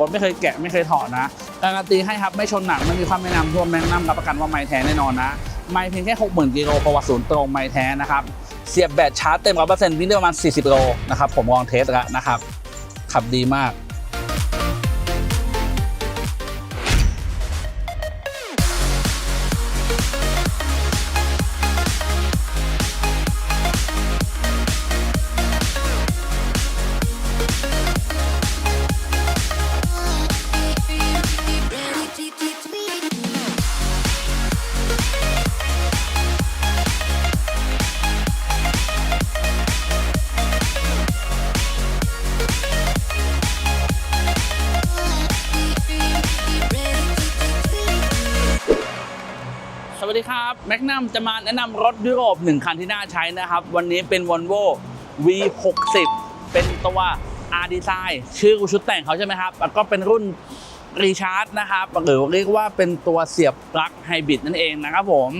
รถไม่เคยแกะไม่เคยถอดนะการันตีให้ครับไม่ชนหนักไม่มีความไม่นำทั่วแมงน้ำรับประกันว่าไม่แท้แน่นอนนะไม่เพียงแค่ 60,000กิโลประวัติศูนย์ตรงไม่แท้นะครับเสียบแบตชาร์จเต็มร้อยเปอร์เซ็นต์วิ่งได้ประมาณ 40โลนะครับผมลองเทสแล้วนะครับขับดีมาก สดีครับแมกนัมจะมาแนะนำรถยุโรปหนึ่งคันที่น่าใช้นะครับ วันนี้เป็น Volvo V60 เป็นตัว R Design ชื่อชุดแต่งเขาใช่ไหมครับ แล้วก็เป็นรุ่นรีชาร์จนะครับ หรือเรียกว่าเป็นตัวเสียบปลั๊กไฮบริดนั่นเองนะครับผม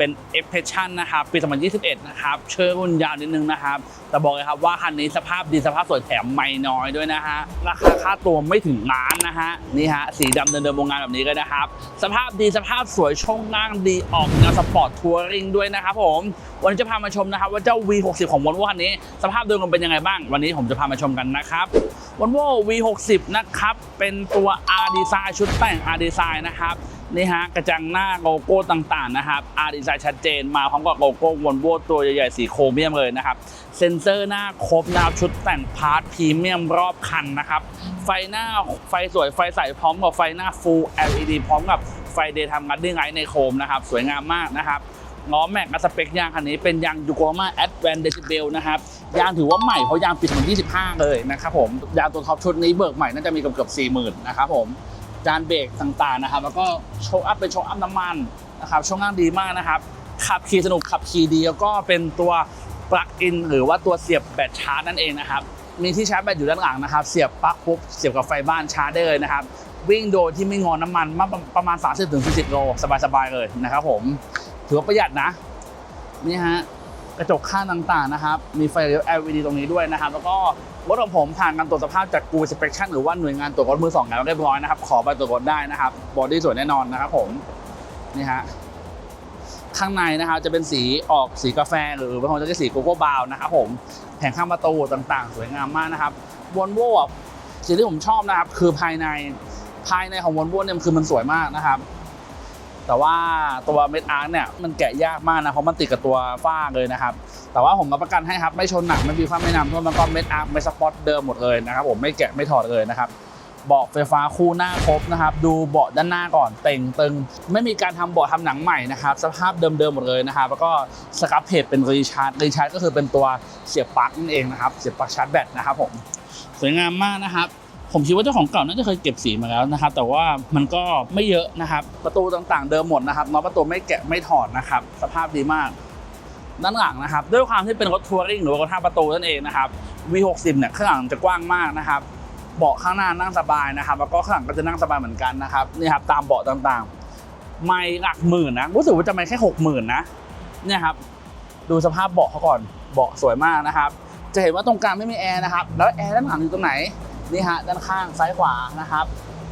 เป็น e p r e s s i o n นะครับปี 2021 นะครับเชื่อรุ่นยาวนิดนึงนะครับ แต่บอกเลยครับว่าคันนี้สภาพดีสภาพสวยแถมไม่น้อยด้วยนะฮะ ราคาค่าตัวไม่ถึงล้านนะฮะ นี่ฮะ สีดำเดิมๆโรงงานแบบนี้เลยนะครับ สภาพดีสภาพสวยช่องล่างดีออกแนวสปอร์ตทัวริงด้วยนะครับผม วันนี้จะพามาชมนะครับ ว่าเจ้า V60 ของ Volvo คันนี้ สภาพโดยรวมเป็นยังไงบ้าง วันนี้ผมจะพามาชมกันนะครับ Volvo V60 นะครับเป็นตัว R Design ชุดแต่ง R Design นะครับ นี่ฮะกระจังหน้าโลโก้ต่างๆนะครับ R Design ชัดเจนมาพร้อมกับโลโก้ Volvo ตัวใหญ่ๆสีโครเมียมเลยนะครับ เซ็นเซอร์หน้าครบนะครับชุดแต่งพาร์ทพรีเมียมรอบคันนะครับ ไฟหน้าไฟสวยไฟใสพร้อมกับไฟหน้า Full LED พร้อมกับไฟ Daytime Running Light ในโคมนะครับสวยงามมากนะครับล้อแม็กกับสเปคยางคันนี้เป็นยางยูโก a มา Advanced Decibel นะครับยางถือว่าใหม่เพราะยางปี2025 เลยนะครับผมยางตัวท็อปชุดนี้เบิกใหม่น่าจะมีเกือบเกือบ40,000นะครับผม จานเบรกต่างๆนะครับ แล้วก็โชว์อัพเป็นโชว์อัพน้ำมันนะครับช่วงล่างดีมากนะครับ ขับขี่สนุกขับขี่ดีแล้วก็เป็นตัวปลั๊กอินหรือว่าตัวเสียบแบตชาร์จนั่นเองนะครับมีที่ชาร์จแบตอยู่ด้านหลังนะครับ เสียบปลั๊กปุ๊บเสียบกับไฟบ้านชาร์จได้เลยนะครับ วิ่งโดยที่ไม่งอน้ำมันมาประมาณ 30-40โลสบายๆเลยนะครับผมถือว่าประหยัดนะนี่ฮะ กระจกข้างต่างๆนะครับ มีไฟเลี้ยว LED ตรงนี้ด้วยนะครับ แล้วก็รถของผมผ่านการตรวจสภาพจากกูสเปคชั่นหรือว่าหน่วยงานตรวจรถมือสองแล้วเรียบร้อยนะครับ ขอใบตรวจรถได้นะครับบอดี้สวยแน่นอนนะครับผมนี่ฮะข้างในนะครับจะเป็นสีออกสีกาแฟ หรือบางคนจะเรียกสีโกโก้บาวน์นะครับผมแผงข้างประตูต่างๆ สวยงามมากนะครับวอลโว่สิ่งที่ผมชอบนะครับ คือภายในภายในของวอลโว่เนี่ยคือมันสวยมากนะครับ แต่ว่าตัวเม็ดอาร์เนี่ยมันแกะยากมากนะเพราะมันติดกับตัวฝ้าเลยนะครับ แต่ว่าผมรับประกันให้ครับไม่ชนหนักไม่มีความไม่นำท่วมแล้วก็เม็ดอาร์ไม่สปอตเดิมหมดเลยนะครับผมไม่แกะไม่ถอดเลยนะครับเบาะไฟฟ้าคู่หน้าครบนะครับ ดูเบาะด้านหน้าก่อนเต่งตึง ไม่มีการทำเบาะทำหนังใหม่นะครับ สภาพเดิมๆหมดเลยนะครับ แล้วก็สครับเพจเป็นรีชาร์จรีชาร์จก็คือเป็นตัวเสียบปลั๊กนั่นเองนะครับ เสียบปลั๊กชาร์จแบตนะครับผม สวยงามมากนะครับ ผมคิดว่าเจ้าของเก่าน่าจะเคยเก็บสีมาแล้วนะครับ แต่ว่ามันก็ไม่เยอะนะครับ ประตูต่างๆเดิมหมดนะครับนอตประตูไม่แกะไม่ถอดนะครับ สภาพดีมาก ด้านหลังนะครับ ด้วยความที่เป็นรถทัวริงหรือว่ารถห้าประตูนั่นเองนะครับ V60 เนี่ยข้างหลังจะกว้างมากนะครับเบาะข้างหน้านั่งสบายนะครับ แล้วก็ข้างหลังก็จะนั่งสบายเหมือนกันนะครับนี่ครับตามเบาะต่างๆ ไม่หลักหมื่นนะรู้สึกว่าจะไม่แค่หกหมื่นนะเนี่ยครับดูสภาพเบาะเขาก่อนเบาะสวยมากนะครับ จะเห็นว่าตรงกลางไม่มีแอร์นะครับ แล้วแอร์ด้านหลังอยู่ตรงไหน นี่ฮะด้านข้างซ้ายขวานะครับ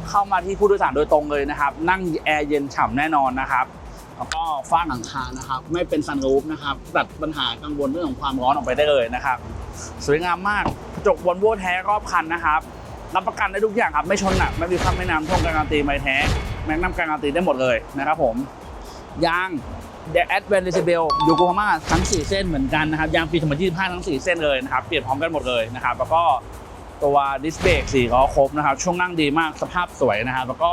เข้ามาที่ผู้โดยสารโดยตรงเลยนะครับ นั่งแอร์เย็นฉ่ำแน่นอนนะครับแล้วก็ฝ้าหลังคานะครับ ไม่เป็นซันรูฟนะครับตัดปัญหากังวลเรื่องของความร้อนออกไปได้เลยนะครับ สวยงามมากกระจกวอลโว่แท้รอบคันนะครับรับประกันได้ทุกอย่างครับไม่ชนหนักไม่มีความไม่น้ำท่วมการันตีไม่แท้แม็กนัมการันตีได้หมดเลยนะครับผมยางเดอะแอดเวนเดซิเบลยูโกฮาม่าทั้ง 4 เส้นเหมือนกันนะครับยางปี2025 ทั้ง 4 เส้นเลยนะครับ เปลี่ยนพร้อมกันหมดเลยนะครับ แล้วก็ ตัวดิสเบรกสีล้อครบนะครับ ช่วงนั่งดีมากสภาพสวยนะครับ แล้วก็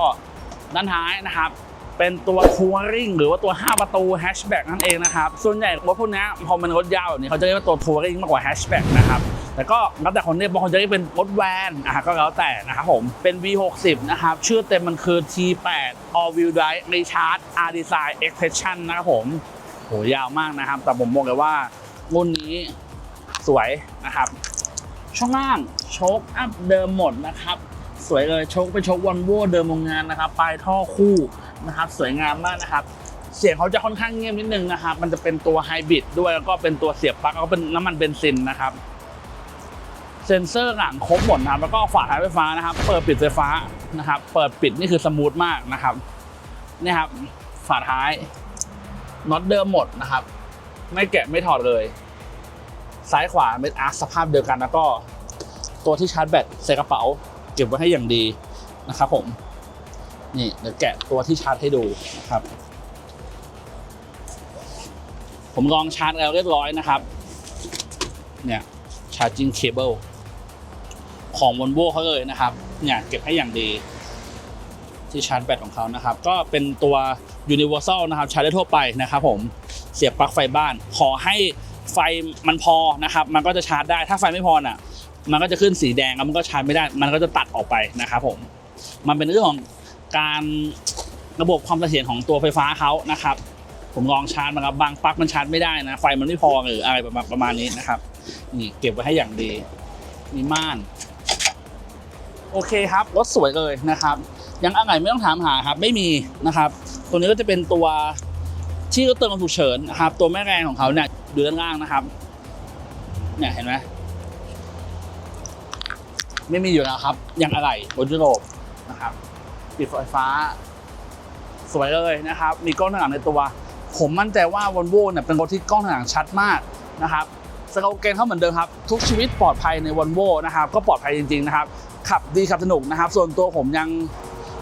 ด้านท้ายนะครับ เป็นตัวทัวริงหรือว่าตัว 5 ประตูแฮชแบ็กนั่นเองนะครับ ส่วนใหญ่รถพวกนี้พอมันรถยาวแบบนี้เขาจะเรียกว่าตัวทัวริงมากกว่าแฮชแบ็กนะครับแต่ก็แล้วแต่คนเนี่ยบางคนจะเรียกเป็นรถแวนอะก็แล้วแต่นะครับผมเป็น V60 นะครับ ชื่อเต็มมันคือ T8 All Wheel Drive Recharge R Design Expression นะครับผมโหยาวมากนะครับ แต่ผมบอกเลยว่ารุ่นนี้สวยนะครับ ช่วงล่างโชคอัพเดิมหมดนะครับสวยเลยโชคเป็นโชควอลโวเดิมโรงงานนะครับปลายท่อคู่นะครับสวยงามมากนะครับเสียงเขาจะค่อนข้างเงียบนิดนึงนะครับมันจะเป็นตัวไฮบริดด้วยแล้วก็เป็นตัวเสียบปลั๊กแล้วก็เป็นน้ำมันเบนซินนะครับเซ็นเซอร์หลังครบหมดนะครับแล้วก็ฝาท้ายไฟฟ้านะครับ เปิดปิดไฟฟ้านะครับ เปิดปิดนี่คือสมูทมากนะครับนี่ครับฝาท้ายน็อตเดิมหมดนะครับ ไม่แกะไม่ถอดเลย ซ้ายขวาเม็ดอาร์สภาพเดียวกันแล้วก็ ตัวที่ชาร์จแบตใส่กระเป๋า เก็บไว้ให้อย่างดีนะครับผม นี่เดี๋ยวแกะตัวที่ชาร์จให้ดูนะครับ ผมลองชาร์จแล้วเรียบร้อยนะครับ เนี่ย charging cable ของ Volvo เขาเลยนะครับ เนี่ยเก็บให้อย่างดีที่ชาร์จแบตของเขานะครับ ก็เป็นตัว universal นะครับใช้ได้ทั่วไปนะครับผมเสียบปลั๊กไฟบ้าน ขอให้ ไฟมันพอนะครับ มันก็จะชาร์จได้ถ้าไฟไม่พอน่ะ มันก็จะขึ้นสีแดงแล้วมันก็ชาร์จไม่ได้ มันก็จะตัดออกไปนะครับผมมันเป็นเรื่องของการระบบความเสถียรของตัวไฟฟ้าเขานะครับ ผมลองชาร์จมาครับบางปลั๊กมันชาร์จไม่ได้นะไฟมันไม่พอหรืออะไรประมาณประมาณนี้นะครับนี่เก็บไว้ให้อย่างดีมีม่าน โอเคครับรถสวยเลยนะครับยังอะไรไม่ต้องถามหาครับ ไม่มีนะครับ ตัวนี้ก็จะเป็นตัว ที่รถเติมลมฉุกเฉินนะครับ ตัวแม่แรงของเขาเนี่ยอยู่ด้านล่างนะครับ เนี่ยเห็นไหมไม่มีอยู่แล้วครับ ยังอะไรบนยุโรปนะครับปิดไฟฟ้า สวยเลยนะครับ มีกล้องหน้าหลังในตัว ผมมั่นใจว่า v o l v o เนี่ยเป็นรถที่กล้องหน้าหลังชัดมากนะครับสโลแกนเขาเหมือนเดิมครับ ทุกชีวิตปลอดภัยใน v o l v o นะครับ ก็ปลอดภัยจริงๆนะครับ ขับดีขับสนุกนะครับ ส่วนตัวผมยัง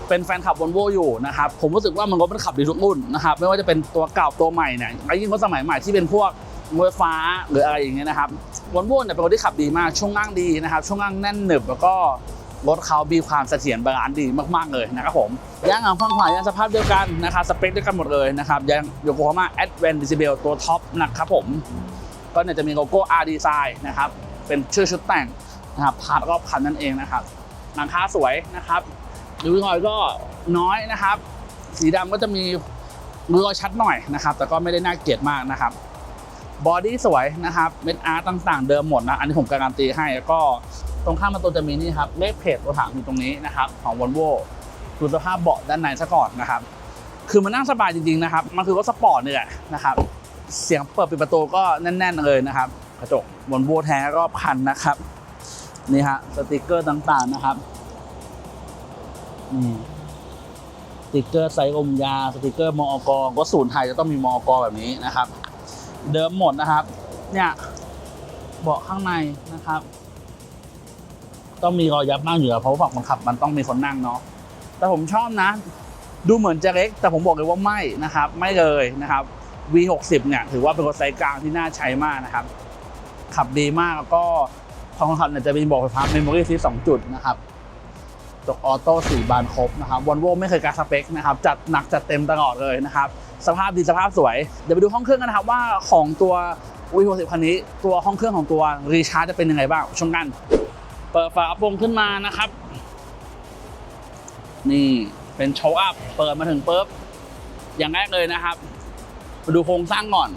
เป็นแฟนขับ v o l v o อยู่นะครับผมรู้สึกว่ามันรถมันขับดีทุกรุ่นนะครับไม่ว่าจะเป็นตัวเก่าตัวใหม่เนี่ยยิ่งรถสมัยใหม่ที่เป็นพวกมวยฟ้าหรืออะไรอย่างเงี้ยนะครับ v o l v o เนี่ยเป็นรถที่ขับดีมากช่วงล่างดีนะครับช่วงล่างแน่นหนึบแล้วก็รถเขามีความเสถียรบาลานซ์ดีมากๆเลยนะครับผมยางอ่างฟังขวายางสภาพเดียวกันนะครับสเปคเดียวกันหมดเลยนะครับยางโยโกฮาม่าแอดเวนดิซิเบลตัวท็อปนะครับผมก็เนี่ยจะมีโลโก้ R Design นะครับเป็นชื่อชุดแต่งนะครับพาร์ทรอบคันนั่นเองนะครับหลังคาสวยนะครับ ริ้วรอยก็น้อยนะครับ สีดำก็จะมีริ้วรอยชัดหน่อยนะครับ แต่ก็ไม่ได้น่าเกลียดมากนะครับบอดี้สวยนะครับเม็ดอาร์ตต่างๆ เดิมหมดนะ อันนี้ผมการันตีให้แล้วก็ตรงข้ามประตูจะมีนี่ครับเลขเพจตัวถังอยู่ตรงนี้นะครับ ของ Volvo ดูสภาพเบาะด้านในซะก่อนนะครับ คือมันนั่งสบายจริงๆนะครับ มันคือรถสปอร์ตนี่แหละนะครับ เสียงเปิดปิดประตูก็แน่น ๆ เลยนะครับ กระจก Volvo แท้ก็พันนะครับ นี่ฮะสติกเกอร์ต่างๆนะครับ นี่สติกเกอร์ไซอมยา สติกเกอร์มอกก็ศูนย์ไทยจะต้องมีมอกแบบนี้นะครับ เดิมหมดนะครับ เนี่ยเบาะข้างในนะครับ ต้องมีรอยยับนั่งอยู่แล้วเพราะว่าฝั่งคนขับมันต้องมีคนนั่งเนาะแต่ผมชอบนะ ดูเหมือนจะเล็ก แต่ผมบอกเลยว่าไม่นะครับ ไม่เลยนะครับ V60 เนี่ยถือว่าเป็นรถไซส์กลางที่น่าใช้มากนะครับ ขับดีมากแล้วก็ของคนขับเนี่ยจะมีบอกไฟฟ้าเมมโมรี่ซีสองจุดนะครับ จกออโต้สี่บานครบนะครับวอลโวไม่เคยการสเปคนะครับจัดหนักจัดเต็มตลอดเลยนะครับสภาพดีสภาพสวย เดี๋ยวไปดูห้องเครื่องกันนะครับว่าของตัว V60 คันนี้ ตัวห้องเครื่องของตัวรีชาร์จจะเป็นยังไงบ้างชมกันเปิดฝากระโปรงขึ้นมานะครับ นี่เป็นโชว์อัพเปิดมาถึงปุ๊บอย่างแรกเลยนะครับมาดูโครงสร้างก่อน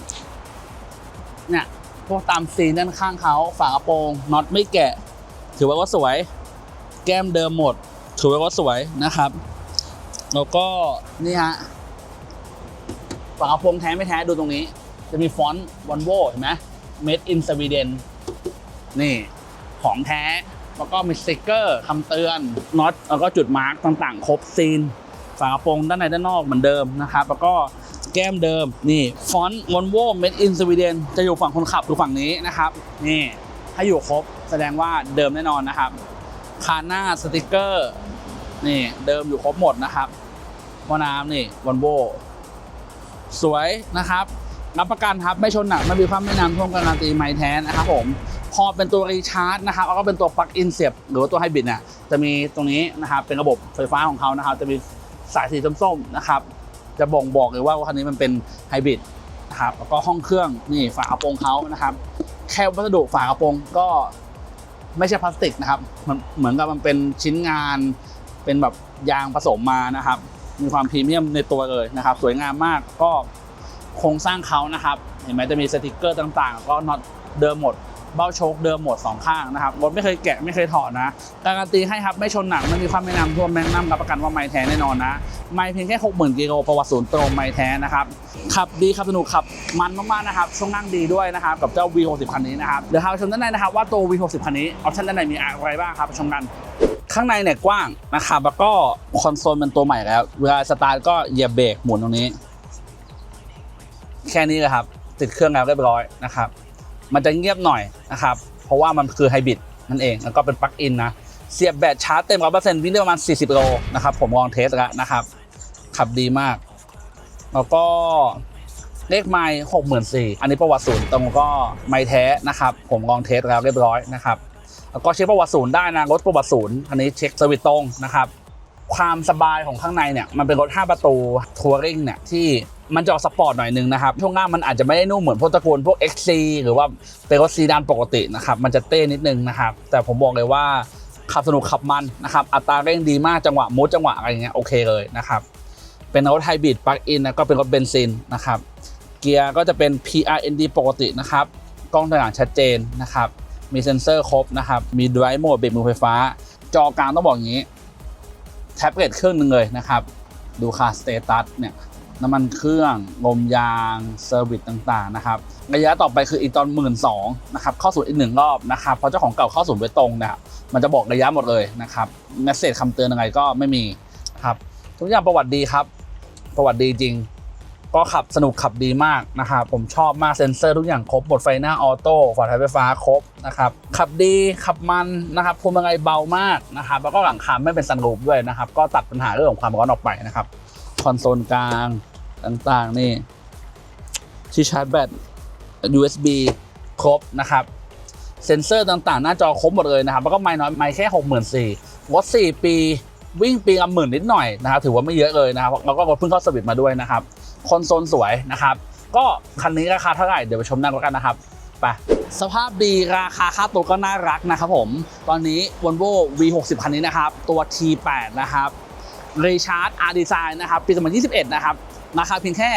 เนี่ยพวกตามซีนด้านข้างเขาฝากระโปรงน็อตไม่แกะ ถือว่าว่าสวย แก้มเดิมหมด ถือว่าว่าสวยนะครับ แล้วก็นี่ฮะฝากระโปรงแท้ไม่แท้ดูตรงนี้ จะมีฟอนต์ว o นโวเห็นไหม Made in Sweden นี่ของแท้ แล้วก็มีสติกเกอร์คำเตือนน็อตแล้วก็จุดมาร์กต่างๆ ครบซีน ฝากระโปรงด้านในด้านนอกเหมือนเดิมนะครับ แล้วก็แก้มเดิมนี่ฟอนต์ว o นโว Made in Sweden จะอยู่ฝั่งคนขับคือฝั่งนี้นะครับ นี่ถ้าอยู่ครบแสดงว่าเดิมแน่นอนนะครับคาหน้าสติกเกอร์ นี่เดิมอยู่ครบหมดนะครับมอน้ำนี่ว o นโวสวยนะครับ รับประกันครับไม่ชนหนักไม่มีความไม่น้ำท่วมการันตีไม้แท้นะครับผมพอเป็นตัวรีชาร์จนะครับแล้วก็เป็นตัวปลั๊กอินเสียบหรือว่าตัวไฮบริดเนี่ยจะมีตรงนี้นะครับเป็นระบบไฟฟ้าของเขานะครับ จะมีสายสีส้มๆนะครับ จะบ่งบอกเลยว่าคันนี้มันเป็นไฮบริดนะครับแล้วก็ห้องเครื่องนี่ฝากระโปรงเขานะครับ แค่วัสดุฝากระโปรงก็ไม่ใช่พลาสติกนะครับมันเหมือนกับมันเป็นชิ้นงาน เป็นแบบยางผสมมานะครับ มีความพรีเมียมในตัวเลยนะครับ สวยงามมากก็โครงสร้างเขานะครับ เห็นไหมจะมีสติกเกอร์ต่างๆ ก็น็อตเดิมหมดเบ้าโชคเดิมหมดสองข้างนะครับรถไม่เคยแกะไม่เคยถอดนะการันตีให้ครับไม่ชนหนักไม่มีความไม่นำท่วมแม่งน้ำรับประกันว่าไม่แท้แน่นอนนะ ไม่เพียงแค่60,000กิโลประวัติศูนย์ตรงไม่แท้นะครับขับดีขับสนุกขับมันมากๆนะครับช่วงนั่งดีด้วยนะครับกับเจ้า V60 คันนี้นะครับเดี๋ยวเราชมด้านในนะครับว่าตัว V60 คันนี้ออปชั่นด้านในมีอะไรบ้างครับไปชมกัน ข้างในเนี่ยกว้างนะครับแล้วก็คอนโซลเป็นตัวใหม่แล้ว เวลาสตาร์ทก็เหยียบเบรกหมุนตรงนี้ แค่นี้เลยครับ ติดเครื่องแล้วเรียบร้อยนะครับ มันจะเงียบหน่อยนะครับ เพราะว่ามันคือไฮบริดนั่นเอง แล้วก็เป็นปลั๊กอินนะ เสียบแบตชาร์จเต็มร้อยเปอร์เซ็นต์วิ่งได้ประมาณ 40โลนะครับ ผมลองเทสแล้วนะครับ ขับดีมาก แล้วก็เลขไมล์หกหมื่นสี่อันนี้ประวัติศูนย์ตรงก็ไม่แท้นะครับ ผมลองเทสแล้วเรียบร้อยนะครับ แล้วก็เช็คประวัติศูนย์ได้นะรถประวัติศูนย์อันนี้เช็คสวิตตรงนะครับความสบายของข้างในเนี่ยมันเป็นรถ 5 ประตูทัวริงเนี่ยที่มันจะออกสปอร์ตหน่อยนึงนะครับ ช่วงล่ามันอาจจะไม่ได้นุ่มเหมือนพวกตระกูลพวก XC หรือว่าเป็นรถซีดานปกตินะครับ มันจะเต้นิดนึงนะครับ แต่ผมบอกเลยว่าขับสนุกขับมันนะครับ อัตราเร่งดีมากจังหวะมูดจังหวะอะไรเงี้ยโอเคเลยนะครับ เป็นรถไฮบริดปลั๊กอินนะก็เป็นรถเบนซินนะครับ เกียร์ก็จะเป็น PRND ปกตินะครับ กล้องถอยหลังชัดเจนนะครับ มีเซ็นเซอร์ครบนะครับ มี Drive Mode เบรกมือไฟฟ้า จอกลางต้องบอกอย่างนี้ แท็บเล็ตเครื่องหนึ่งเลยนะครับ ดูค่าสเตตัสเนี่ยน้ำมันเครื่องลมยางเซอร์วิสต่างๆนะครับระยะต่อไปคืออีกตอนหมื่นสองนะครับเข้าศูนย์อีกหนึ่งรอบนะครับเพราะเจ้าของเก่าเข้าศูนย์โดยตรงเนี่ยมันจะบอกระยะหมดเลยนะครับแมสเซจคำเตือนยังไงก็ไม่มีครับทุกอย่างประวัติดีครับ ประวัติดีจริง ก็ขับสนุกขับดีมากนะครับผมชอบมากเซ็นเซอร์ทุกอย่างครบหมดไฟหน้าออโต้ฝาท้ายไฟฟ้าครบนะครับขับดีขับมันนะครับพวงมาลัยเบามากนะครับแล้วก็หลังคาไม่เป็นซันรูฟด้วยนะครับก็ตัดปัญหาเรื่องของความร้อนออกไปนะครับคอนโซลกลางต่างๆนี่ที่ชาร์จแบต USB ครบนะครับเซ็นเซอร์ต่างๆ หน้าจอครบหมดเลยนะครับแล้วก็ไม่น้อยไม่แค่ 64,000รถ4ปีวิ่งปีละหมื่นนิดหน่อยนะครับถือว่าไม่เยอะเลยนะครับแล้วก็รถเพิ่งเข้าสวิตช์มาด้วยนะครับ คอนโซลสวยนะครับ ก็คันนี้ราคาเท่าไหร่เดี๋ยวไปชมหน้ารถกันนะครับไปสภาพดีราคาค่าตัวก็น่ารักนะครับผม ตอนนี้ Volvo V60 คันนี้นะครับ ตัว T8 นะครับรีชาร์ดอาร์ดีไซน์นะครับ ปี 2021 นะครับ ราคาเพียงแค่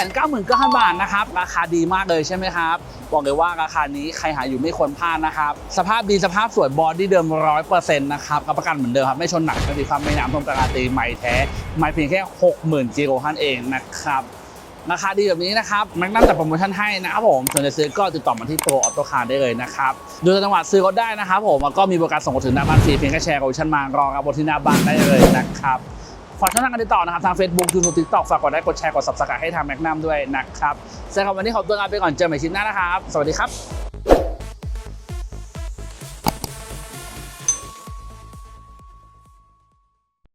999,000 บาทนะครับ ราคาดีมากเลยใช่ไหมครับ บอกเลยว่าราคานี้ใครหาอยู่ไม่ควรพลาดนะครับ สภาพดีสภาพสวยบอดี้เดิม100%นะครับรับประกันเหมือนเดิมครับ ไม่ชนหนักไม่มีความไม่น้ำท่วมการันตีใหม่แท้ไม่เพียงแค่ 60,000กิโลท่านเองนะครับราคาดีแบบนี้นะครับแม็กนัมจัดโปรโมชั่นให้นะครับผมส่วนจะซื้อก็ติดต่อมาที่โปรออโต้คาร์ได้เลยนะครับดูจังหวัดซื้อรถได้นะครับผมแล้วก็มีบริการส่งถถึงหน้าบ้านฟรีเพียงแค่แชร์โปรโมชั่นมารอรับบนที่หน้าบ้านได้เลยนะครับ ฝากช่องทางการติดต่อนะครับ ทาง Facebook YouTube TikTok ฝากกดไลค์กดแชร์กด Subscribe ให้ทางแม็กนัมด้วยนะครับสำหรับวันนี้ขอตัวลาไปก่อนเจอกันใหม่คลิปหน้านะครับ สวัสดีครับ